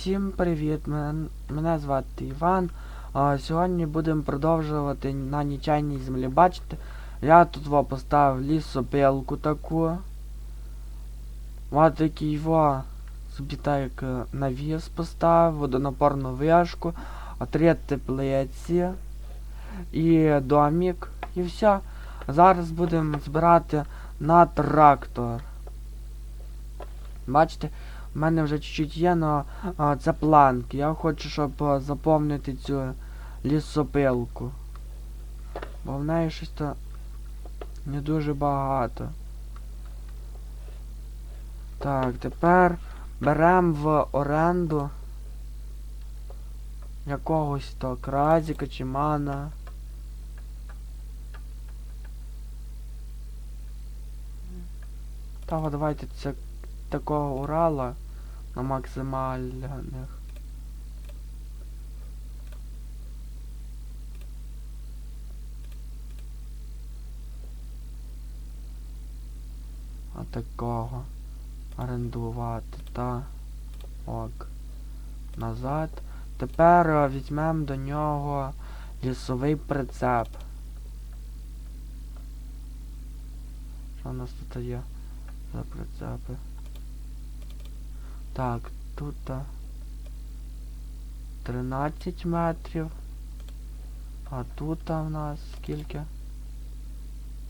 Всім привіт! Мен- Мене звати Іван. А, сьогодні будемо продовжувати на нічайній землі. Бачите, я тут во поставив лісопилку таку. Ось такий во собі так е, навіс поставив, водонапорну вишку, три теплиці і домик. І все. Зараз будемо збирати на трактор. Бачите? У мене вже чуть-чуть є, але це планки. Я хочу, щоб заповнити цю лісопилку. Бо в неї щось то не дуже багато. Так, тепер беремо в оренду якогось то кразіка чи мана. Та давайте це такого Урала на максимальних. А такого орендувати та ок. Назад. Тепер е, візьмемо до нього лісовий прицеп. Що у нас тут є за прицепи? Так, тут 13 метрів. А тут в нас скільки?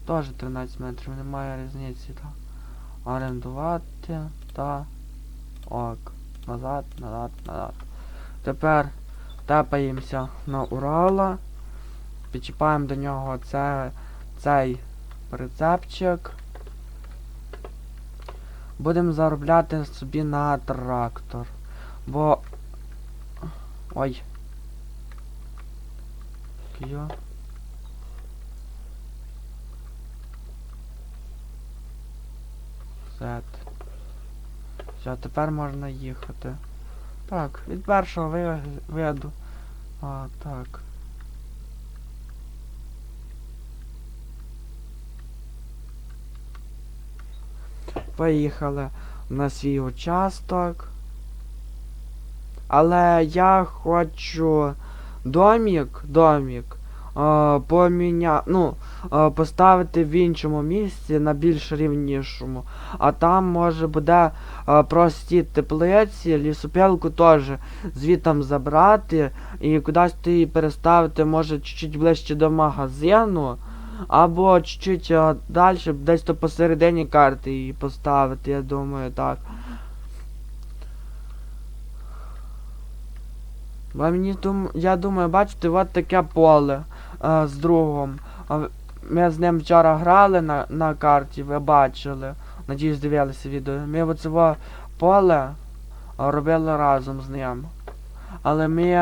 Теж 13 метрів, немає різниці, так. Орендувати та ок. Назад, назад, назад. Тепер тепаємося на Урала. Підчіпаємо до нього це, цей прицепчик. Будемо заробляти собі на трактор. Бо... Ой. Кио. Сет. Все, тепер можна їхати. Так, від першого ви- А, так. Поїхали на свій участок. Але я хочу домік, домік е, поміня... ну, е, поставити в іншому місці на більш рівнішому. А там може буде е, прості теплиці, лісопілку теж звітом забрати і кудись її переставити, може чуть-чуть ближче до магазину. Або чуть-чуть е, далі, десь то посередині карти її поставити, я думаю, так. Бо мені я думаю, бачите, от таке поле е, з другом. А Ми з ним вчора грали на, на карті, ви бачили. Надіюсь, дивилися відео. Ми оце поле е, робили разом з ним. Але ми,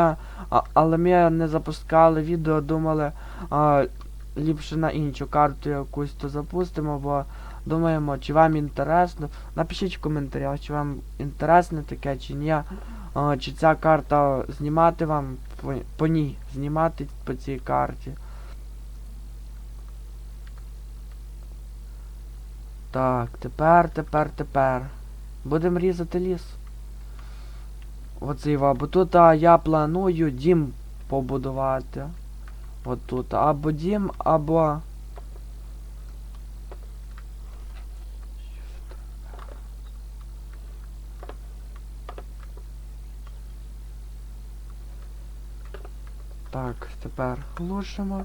а, але ми не запускали відео, думали, а, ліпше на іншу карту якусь то запустимо, бо думаємо, чи вам інтересно. Напишіть в коментарях, чи вам інтересно таке, чи ні. Чи ця карта знімати вам по, по ній, знімати по цій карті. Так, тепер, тепер, тепер. Будемо різати ліс. Оцей ва, бо тут а, я планую дім побудувати. От тут. Або дім, або. Так, тепер глушимо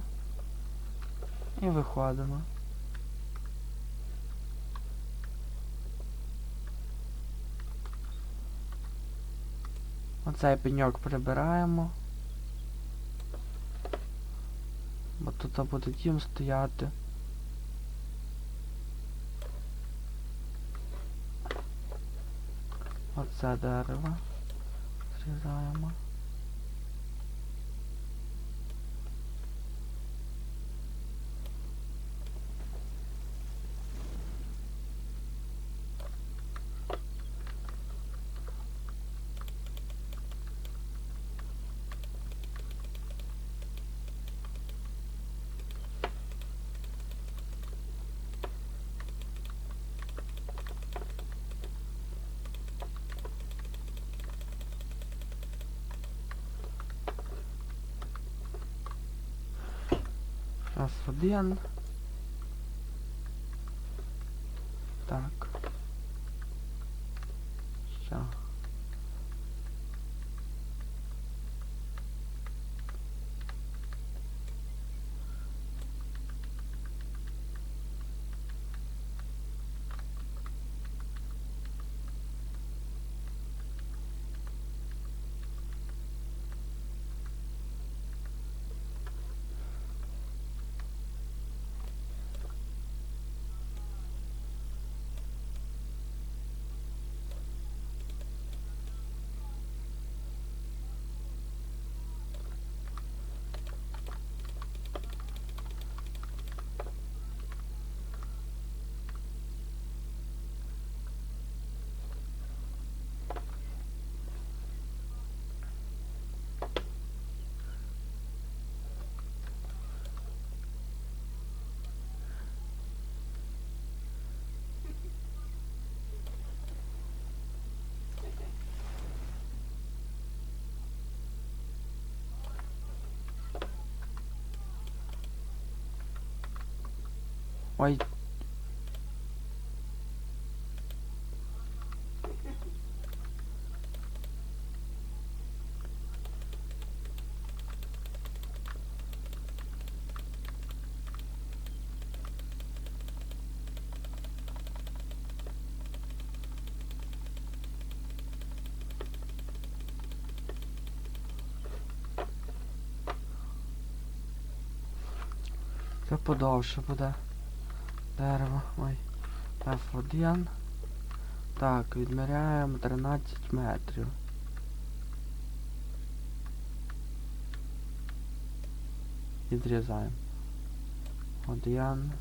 і виходимо. Оцей пеньок прибираємо. Бо тут буде дім стояти. Оце дерево. Зрізаємо. F1. Так. Що? Ой. Це подовше буде. Дерево. Ой. F1. Так, відміряємо 13 метрів. Відрізаємо. Один.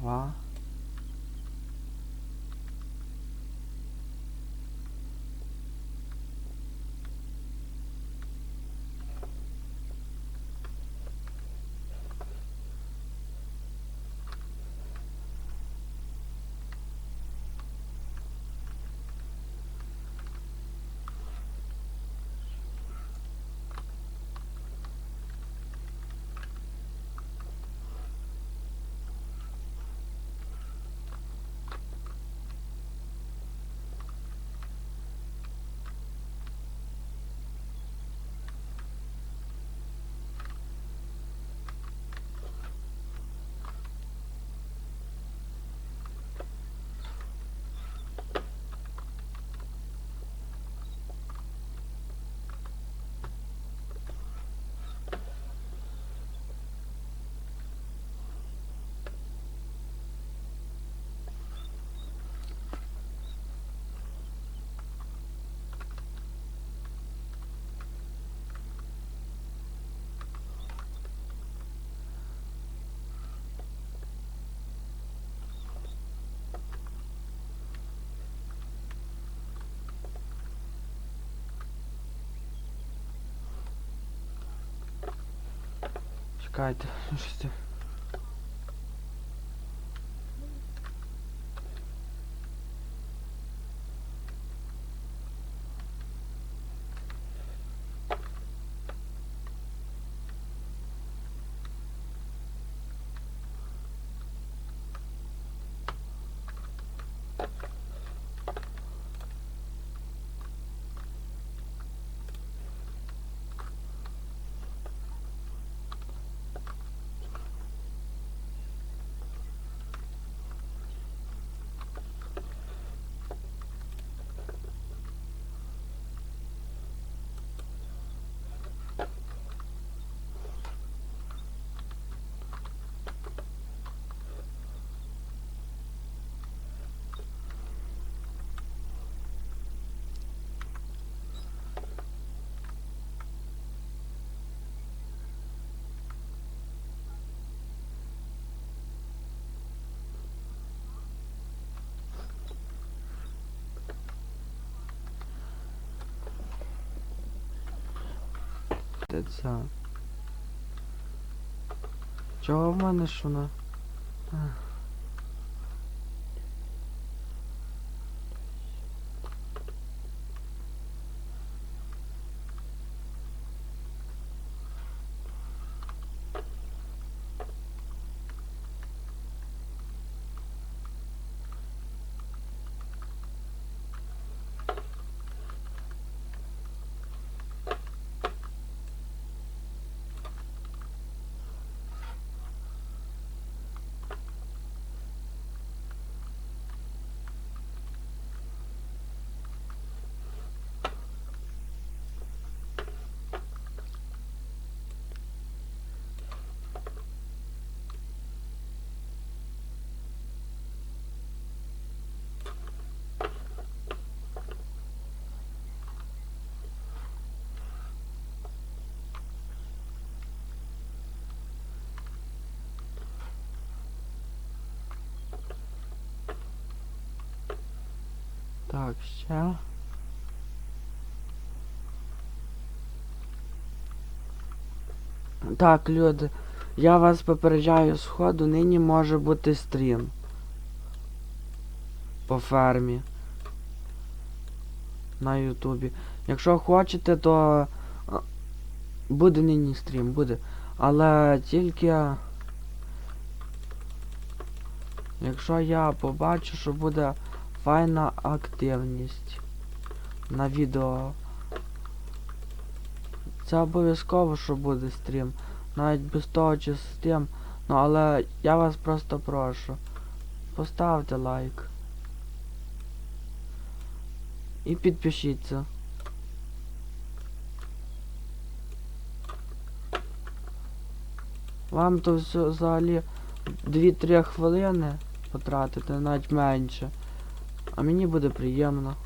Два. Чекайте, щось це. Це? Чого в мене вона? Ах. Так, ще. Так, люди, я вас попереджаю сходу, нині може бути стрім. По фермі. На Ютубі. Якщо хочете, то буде нині стрім, буде. Але тільки. Якщо я побачу, що буде файна активність на відео. Це обов'язково, що буде стрім. Навіть без того чи з тим. Ну але я вас просто прошу. Поставте лайк. І підпишіться. Вам то все взагалі 2-3 хвилини потратити, навіть менше. А мені буде приємно.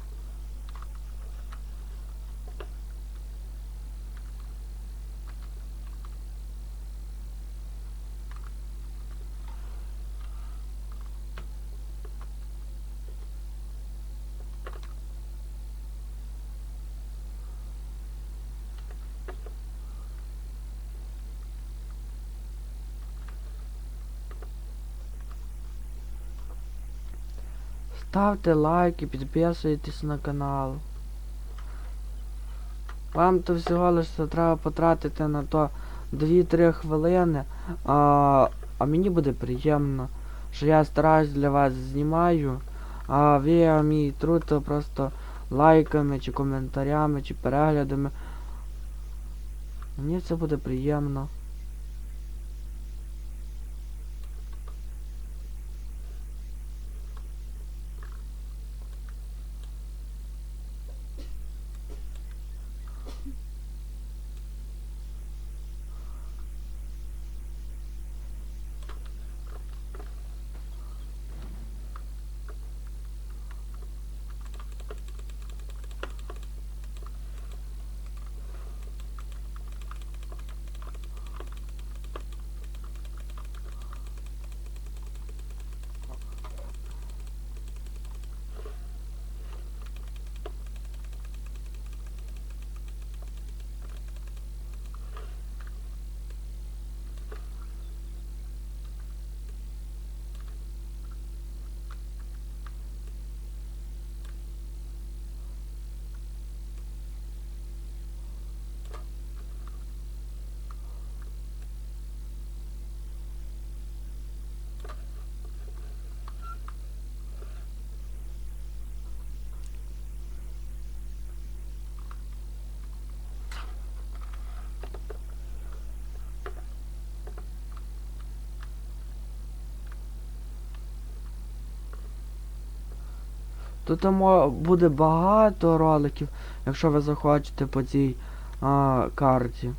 Ставте лайки, підписуйтесь на канал. Вам то всього лише треба потратити на то 2-3 хвилини, а, а мені буде приємно, що я стараюсь для вас знімаю, а ви мій труд просто лайками, чи коментарями, чи переглядами. Мені це буде приємно. Тут буде багато роликів, якщо ви захочете по цій а, карті.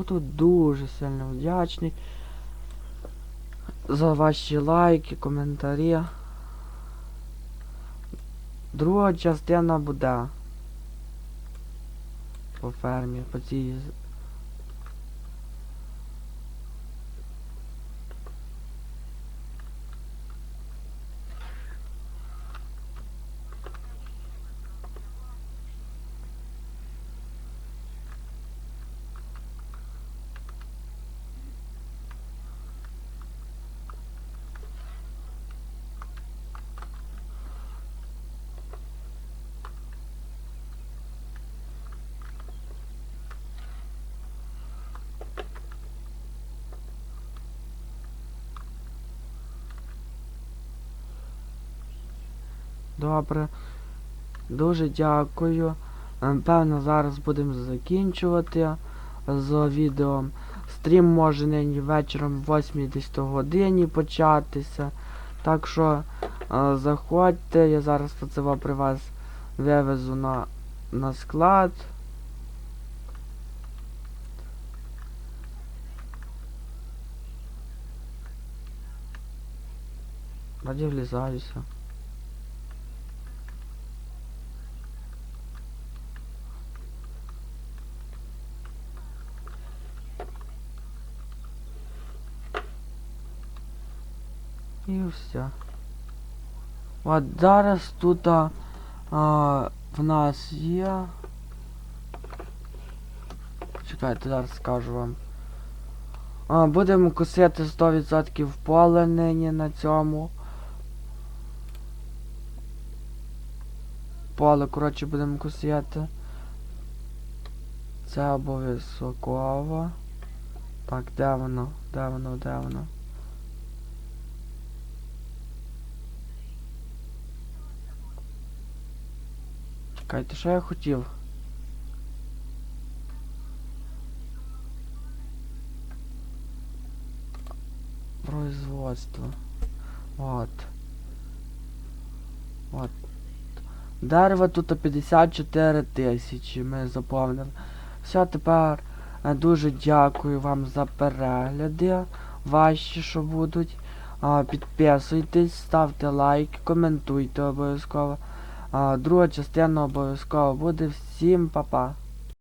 Буду дуже сильно вдячний за ваші лайки, коментарі. Друга частина буде. по фермі, по цій. Добре. Дуже дякую. Напевно, зараз будемо закінчувати з відео. Стрім може нині вечором в 80 годині початися. Так що е, заходьте, я зараз це при вас вивезу на, на склад. Раді влізаюся. І все. От зараз тут а, в нас є. Чекайте, зараз скажу вам. А, будемо косити 100% поле нині на цьому. Поле, коротше, будемо косити. Це обов'язково. Так, де воно? Де воно, де воно? Чекайте, що я хотів? Производство. Вот. Вот. Дерева тут 54 тисячі ми заповнили. Все, тепер е, дуже дякую вам за перегляди. Ваші, що будуть. Підписуйтесь, ставте лайк, коментуйте обов'язково. А, друга частина обов'язково буде. Всім па-па.